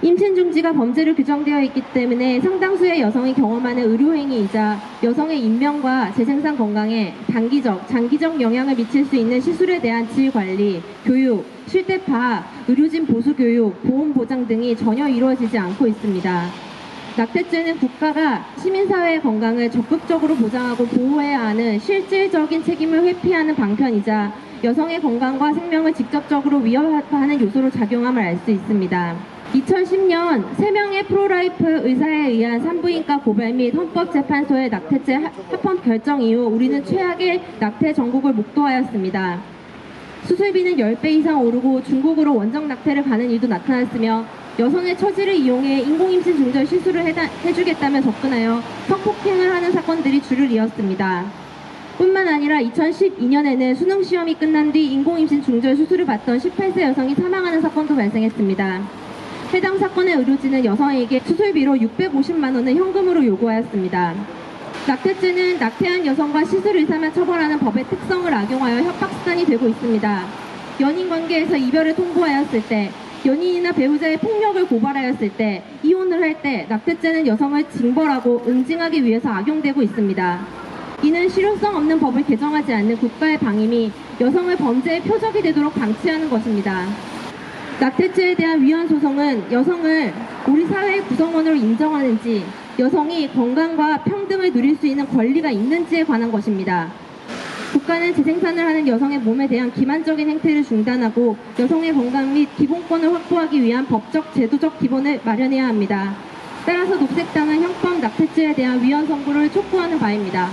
임신 중지가 범죄로 규정되어 있기 때문에 상당수의 여성이 경험하는 의료행위이자 여성의 인명과 재생산 건강에 단기적, 장기적 영향을 미칠 수 있는 시술에 대한 지휘 관리, 교육, 실태 파악, 의료진 보수 교육, 보험 보장 등이 전혀 이루어지지 않고 있습니다. 낙태죄는 국가가 시민사회의 건강을 적극적으로 보장하고 보호해야 하는 실질적인 책임을 회피하는 방편이자 여성의 건강과 생명을 직접적으로 위협하는 요소로 작용함을 알 수 있습니다. 2010년 3명의 프로라이프 의사에 의한 산부인과 고발 및 헌법재판소의 낙태죄 합헌 결정 이후 우리는 최악의 낙태 전국을 목도하였습니다. 수술비는 10배 이상 오르고 중국으로 원정 낙태를 가는 일도 나타났으며 여성의 처지를 이용해 인공임신 중절 시술을 해주겠다며 접근하여 성폭행을 하는 사건들이 줄을 이었습니다. 뿐만 아니라 2012년에는 수능 시험이 끝난 뒤 인공임신 중절 수술을 받던 18세 여성이 사망하는 사건도 발생했습니다. 해당 사건의 의료진은 여성에게 수술비로 650만 원을 현금으로 요구하였습니다. 낙태죄는 낙태한 여성과 시술 의사만 처벌하는 법의 특성을 악용하여 협박 수단이 되고 있습니다. 연인 관계에서 이별을 통보하였을 때, 연인이나 배우자의 폭력을 고발하였을 때, 이혼을 할 때 낙태죄는 여성을 징벌하고 응징하기 위해서 악용되고 있습니다. 이는 실효성 없는 법을 개정하지 않는 국가의 방임이 여성을 범죄의 표적이 되도록 방치하는 것입니다. 낙태죄에 대한 위헌 소송은 여성을 우리 사회의 구성원으로 인정하는지 여성이 건강과 평등을 누릴 수 있는 권리가 있는지에 관한 것입니다. 국가는 재생산을 하는 여성의 몸에 대한 기만적인 행태를 중단하고 여성의 건강 및 기본권을 확보하기 위한 법적, 제도적 기본을 마련해야 합니다. 따라서 녹색당은 형법 낙태죄에 대한 위헌 선고를 촉구하는 바입니다.